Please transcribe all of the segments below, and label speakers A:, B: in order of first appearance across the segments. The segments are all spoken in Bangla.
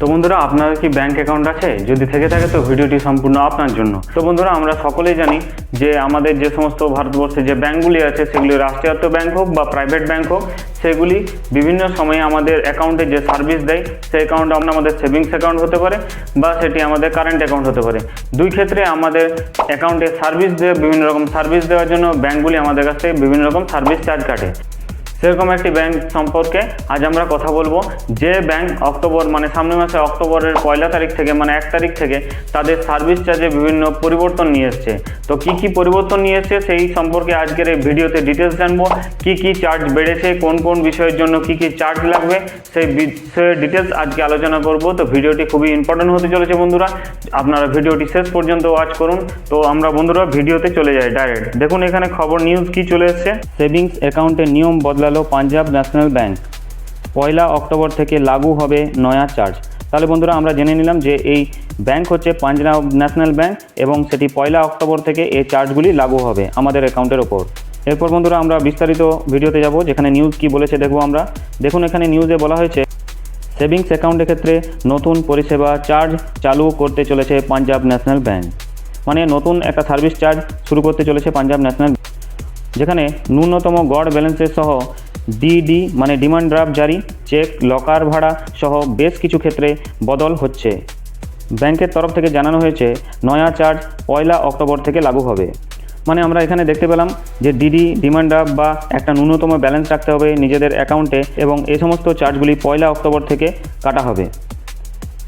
A: তো বন্ধুরা, আপনার কি ব্যাংক অ্যাকাউন্ট আছে? যদি থেকে থাকে তো ভিডিওটি সম্পূর্ণ আপনার জন্য। তো বন্ধুরা, আমরা সকলেই জানি যে আমাদের যে সমস্ত ভারতবর্ষে যে ব্যাংকগুলি আছে, সেগুলি রাষ্ট্রায়ত্ত ব্যাংক হোক বা প্রাইভেট ব্যাংক হোক, সেগুলি বিভিন্ন সময়ে আমাদের অ্যাকাউন্টে যে সার্ভিস দেয়, সেই অ্যাকাউন্ট আমাদের সেভিংস অ্যাকাউন্ট হতে পারে বা সেটি আমাদের কারেন্ট অ্যাকাউন্ট হতে পারে। দুই ক্ষেত্রে আমাদের অ্যাকাউন্টে সার্ভিস দেওয়া বিভিন্ন রকম সার্ভিস দেওয়ার জন্য ব্যাংকগুলি আমাদের কাছ থেকে বিভিন্ন রকম সার্ভিস চার্জ কাটে। সেরকম একটি ব্যাংক সম্পর্কে আজ আমরা কথা বলব। যে ব্যাংক অক্টোবর মানে সামনে মাসে অক্টোবরের পয়লা তারিখ থেকে মানে এক তারিখ থেকে তাদের সার্ভিস চার্জে বিভিন্ন পরিবর্তন নিয়ে এসছে। তো কি কি পরিবর্তন নিয়ে এসছে সেই সম্পর্কে আজকের এই ভিডিওতে ডিটেলস জানব। কি কি চার্জ বেড়েছে, কোন কোন বিষয়ের জন্য কি কি চার্জ লাগবে, সেই বিষয়ে ডিটেলস আজকে আলোচনা করব। তো ভিডিওটি খুবই ইম্পর্টেন্ট হতে চলেছে বন্ধুরা। আপনারা ভিডিওটি শেষ পর্যন্ত ওয়াচ করুন। তো আমরা বন্ধুরা, ভিডিওতে চলে যাই ডাইরেক্ট দেখুন এখানে খবর নিউজ কি চলে এসছে? সেভিংস অ্যাকাউন্টের নিয়ম বদলালো পাঞ্জাব ন্যাশনাল ব্যাংক। পয়লা অক্টোবর থেকে লাগু হবে নয়া চার্জ। তাহলে বন্ধুরা, আমরা জেনে নিলাম যে এই ব্যাংক হচ্ছে পাঞ্জাব ন্যাশনাল ব্যাংক এবং সেটি পয়লা অক্টোবর থেকে এই চার্জগুলি লাগু হবে আমাদের অ্যাকাউন্টের ওপর। এরপর বন্ধুরা, আমরা বিস্তারিত ভিডিওতে যাব, যেখানে নিউজ কি বলেছে দেখব আমরা। দেখুন, এখানে নিউজে বলা হয়েছে, সেভিংস অ্যাকাউন্টের ক্ষেত্রে নতুন পরিষেবা চার্জ চালু করতে চলেছে পাঞ্জাব ন্যাশনাল ব্যাংক। মানে নতুন একটা সার্ভিস চার্জ শুরু করতে চলেছে পাঞ্জাব ন্যাশনাল যেখানে ন্যূনতম গড় ব্যালেন্সের সহ ডিডি মানে ডিমান্ড ড্রাফট জারি চেক লকার ভাড়া সহ বেশ কিছু ক্ষেত্রে বদল হচ্ছে। ব্যাংকের তরফ থেকে জানানো হয়েছে, নয়া চার্জ পয়লা অক্টোবর থেকে লাগু হবে। মানে আমরা এখানে দেখতে পেলাম যে ডিডি ডিমান্ড ড্রাফট বা একটা ন্যূনতম ব্যালেন্স রাখতে হবে নিজেদের অ্যাকাউন্টে এবং এই সমস্ত চার্জগুলি পয়লা অক্টোবর থেকে কাটা হবে।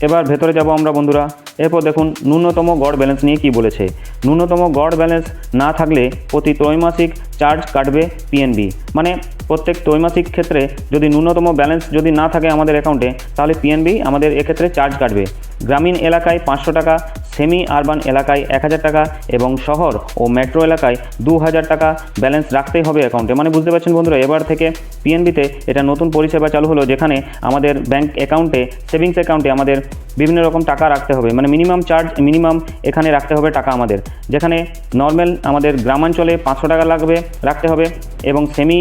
A: এবার ভেতরে যাব আমরা বন্ধুরা। এরপর দেখুন, ন্যূনতম গড় ব্যালেন্স নিয়ে কি বলেছে? ন্যূনতম গড় ব্যালেন্স না থাকলে প্রতি ত্রৈমাসিক চার্জ কাটবে পিএনবি মানে প্রত্যেক ত্রৈমাসিক ক্ষেত্রে যদি ন্যূনতম ব্যালেন্স যদি না থাকে আমাদের অ্যাকাউন্টে তাহলে পিএনবি আমাদের এক্ষেত্রে চার্জ কাটবে। গ্রামীণ এলাকায় পাঁচশো টাকা সেমি আরবান এলাকায় এক হাজার টাকা এবং শহর ও মেট্রো এলাকায় দু হাজার টাকা ব্যালেন্স রাখতেই হবে অ্যাকাউন্টে মানে বুঝতে পারছেন বন্ধুরা, এবার থেকে পিএনবিতে এটা নতুন পরিষেবা চালু হলো, যেখানে আমাদের ব্যাংক অ্যাকাউন্টে সেভিংস অ্যাকাউন্টে আমাদের বিভিন্ন রকম টাকা রাখতে হবে। মানে মিনিমাম চার্জ মিনিমাম এখানে রাখতে হবে টাকা আমাদের। যেখানে নর্মাল আমাদের গ্রামাঞ্চলে পাঁচশো টাকা লাগবে রাখতে হবে এবং সেমি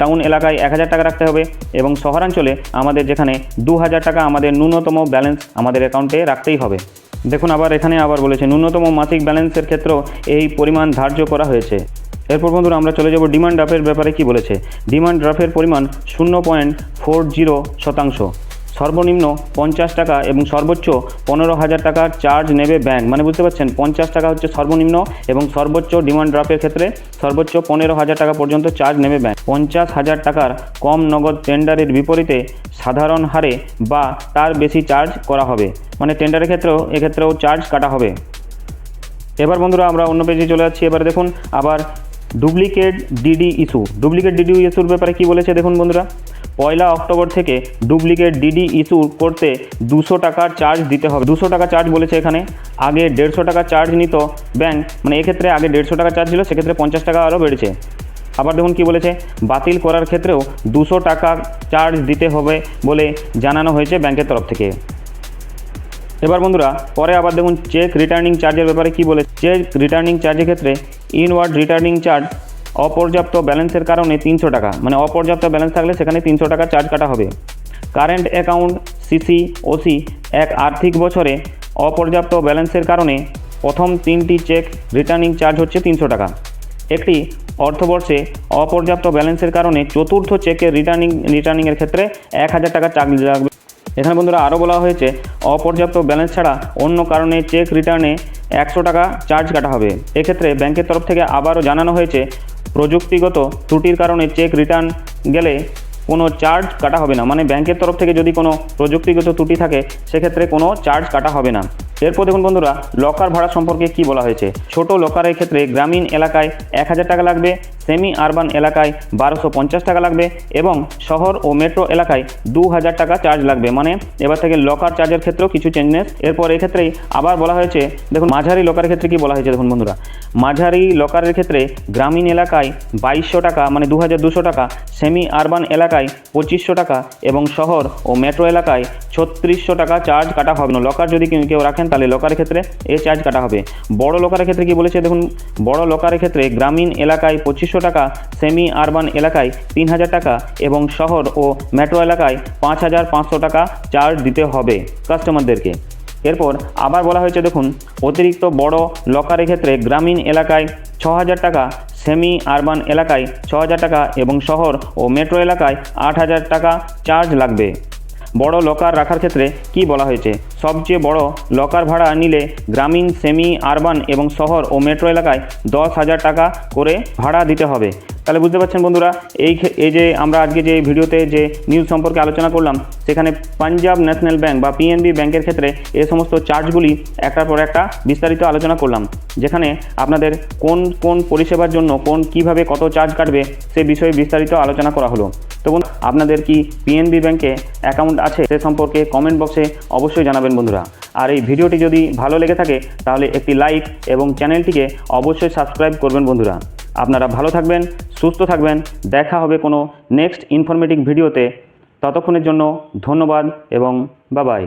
A: টাউন এলাকায় এক হাজার টাকা রাখতে হবে এবং শহরাঞ্চলে আমাদের যেখানে দু হাজার টাকা আমাদের ন্যূনতম ব্যালেন্স আমাদের অ্যাকাউন্টে রাখতেই হবে। দেখুন আবার এখানে আবার বলেছে, ন্যূনতম মাসিক ব্যালেন্সের ক্ষেত্রেও এই পরিমাণ ধার্য করা হয়েছে। এরপর বন্ধুরা আমরা চলে যাব ডিমান্ড ড্রাফের ব্যাপারে কি বলেছে। ডিমান্ড ড্রাফের পরিমাণ শূন্য পয়েন্ট ফোর জিরো শতাংশ। সর্বনিম্ন পঞ্চাশ টাকা এবং সর্বোচ্চ পনেরো হাজার টাকার চার্জ নেবে ব্যাংক মানে বুঝতে পারছেন? পঞ্চাশ টাকা হচ্ছে সর্বনিম্ন এবং সর্বোচ্চ ডিমান্ড ড্রাফের ক্ষেত্রে সর্বোচ্চ পনেরো হাজার টাকা পর্যন্ত চার্জ নেবে ব্যাংক পঞ্চাশ হাজার টাকার কম নগদ টেন্ডারের বিপরীতে সাধারণ হারে বা তার বেশি চার্জ করা হবে। মানে টেন্ডারের ক্ষেত্রেও, এক্ষেত্রেও চার্জ কাটা হবে। এবার বন্ধুরা আমরা অন্য পেজে চলে যাচ্ছি। এবার দেখুন, আবার duplicate DD issue duplicate DD ইস্যুর ব্যাপারে কি বলেছে দেখুন বন্ধুরা। পয়লা অক্টোবর থেকে ডুপ্লিকেট ডিডি ইস্যু করতে দুশো টাকার চার্জ দিতে হবে। দুশো টাকা চার্জ বলেছে এখানে। আগে দেড়শো টাকা চার্জ নিত ব্যাংক। মানে এক্ষেত্রে আগে দেড়শো টাকা চার্জ ছিল, সেক্ষেত্রে পঞ্চাশ টাকা আরও বেড়েছে। আবার দেখুন কি বলেছে, বাতিল করার ক্ষেত্রেও দুশো টাকা চার্জ দিতে হবে বলে জানানো হয়েছে ব্যাংকের তরফ থেকে। এবার বন্ধুরা, পরে আবার দেখুন চেক রিটার্নিং চার্জের ব্যাপারে কি বলে চেক রিটার্নিং চার্জের ক্ষেত্রে ইনওয়ার্ড রিটার্নিং চার্জ অপর্যাপ্ত ব্যালেন্সের কারণে তিনশো টাকা মানে অপর্যাপ্ত ব্যালেন্স থাকলে সেখানে তিনশো টাকা চার্জ কাটা হবে। কারেন্ট অ্যাকাউন্ট সিসি ওসি এক আর্থিক বছরে অপর্যাপ্ত ব্যালেন্সের কারণে প্রথম তিনটি চেক রিটার্নিং চার্জ হচ্ছে তিনশো টাকা। একটি অর্থবর্ষে অপর্যাপ্ত ব্যালেন্সের কারণে চতুর্থ চেকের রিটার্নিং রিটার্নিংয়ের ক্ষেত্রে এক হাজার টাকা চার্জ লাগবে। এখানে বন্ধুরা আরও বলা হয়েছে, অপর্যাপ্ত ব্যালেন্স ছাড়া অন্য কারণে চেক রিটার্নে একশো টাকা চার্জ কাটা হবে। এক্ষেত্রে ব্যাংকের তরফ থেকে আবারও জানানো হয়েছে প্রযুক্তিগত ত্রুটির কারণে চেক রিটার্ন গেলে কোনো চার্জ কাটা হবে না। মানে ব্যাংকের তরফ থেকে যদি কোনো প্রযুক্তিগত ত্রুটি থাকে, সেক্ষেত্রে কোনো চার্জ কাটা হবে না। এরপর দেখুন বন্ধুরা লকার ভাড়া সম্পর্কে কি বলা হয়েছে? ছোট লকারের ক্ষেত্রে গ্রামীণ এলাকায় এক হাজার টাকা লাগবে সেমি আরবান এলাকায় বারোশো পঞ্চাশ টাকা লাগবে এবং শহর ও মেট্রো এলাকায় দু হাজার টাকা চার্জ লাগবে। মানে এবার থেকে লকার চার্জের ক্ষেত্রেও কিছু চেঞ্জেস এরপর এক্ষেত্রেই আবার বলা হয়েছে, দেখুন, মাঝারি লকারের ক্ষেত্রে কি বলা হয়েছে দেখুন বন্ধুরা? মাঝারি লকারের ক্ষেত্রে গ্রামীণ এলাকায় বাইশশো টাকা মানে দু হাজার দুশো টাকা সেমি আরবান এলাকায় পঁচিশশো টাকা এবং শহর ও মেট্রো এলাকায় ছত্রিশশো টাকা চার্জ কাটা হবে না। লকার যদি কেউ রাখেন, তাহলে লকারের ক্ষেত্রে এ চার্জ কাটা হবে। বড় লকারের ক্ষেত্রে কি বলেছে দেখুন? বড় লকারের ক্ষেত্রে গ্রামীণ এলাকায় পঁচিশশো পঁচিশশো টাকা সেমি আরবান এলাকায় তিন হাজার টাকা এবং শহর ও মেট্রো এলাকায় পাঁচ হাজার পাঁচশো টাকা চার্জ দিতে হবে কাস্টমারদেরকে এরপর আবার বলা হয়েছে, দেখুন, অতিরিক্ত বড় লকারের ক্ষেত্রে গ্রামীণ এলাকায় ছ হাজার টাকা সেমি আরবান এলাকায় ছ হাজার টাকা এবং শহর ও মেট্রো এলাকায় আট হাজার টাকা চার্জ লাগবে। বড় লকার রাখার ক্ষেত্রে কি বলা হয়েছে? সবচেয়ে বড় লকার ভাড়া নিলে গ্রামীণ সেমি আরবান এবং শহর ও মেট্রো এলাকায় দশ হাজার টাকা করে ভাড়া দিতে হবে। তাহলে বুঝতে পারছেন বন্ধুরা এই এই যে আমরা আজকে যে ভিডিওতে যে নিউজ সম্পর্কে আলোচনা করলাম সেখানে পাঞ্জাব ন্যাশনাল ব্যাংক বা পিএনবি ব্যাংকের ক্ষেত্রে এ সমস্ত চার্জগুলি একটার পর একটা বিস্তারিত আলোচনা করলাম যেখানে আপনাদের কোন কোন পরিষেবার জন্য কোন কীভাবে কত চার্জ কাটবে সে বিষয়ে বিস্তারিত আলোচনা করা হলো। তো বন্ধু, আপনাদের কি পিএনবি ব্যাংকে অ্যাকাউন্ট আছে সে সম্পর্কে কমেন্ট বক্সে অবশ্যই জানাবেন বন্ধুরা। আর এই ভিডিওটি যদি ভালো লেগে থাকে তাহলে একটি লাইক এবং চ্যানেলটিকে অবশ্যই সাবস্ক্রাইব করবেন বন্ধুরা। আপনারা ভালো থাকবেন, সুস্থ থাকবেন। দেখা হবে কোনো নেক্সট ইনফরমেটিভ ভিডিওতে। ততক্ষণের জন্য ধন্যবাদ এবং বাবাই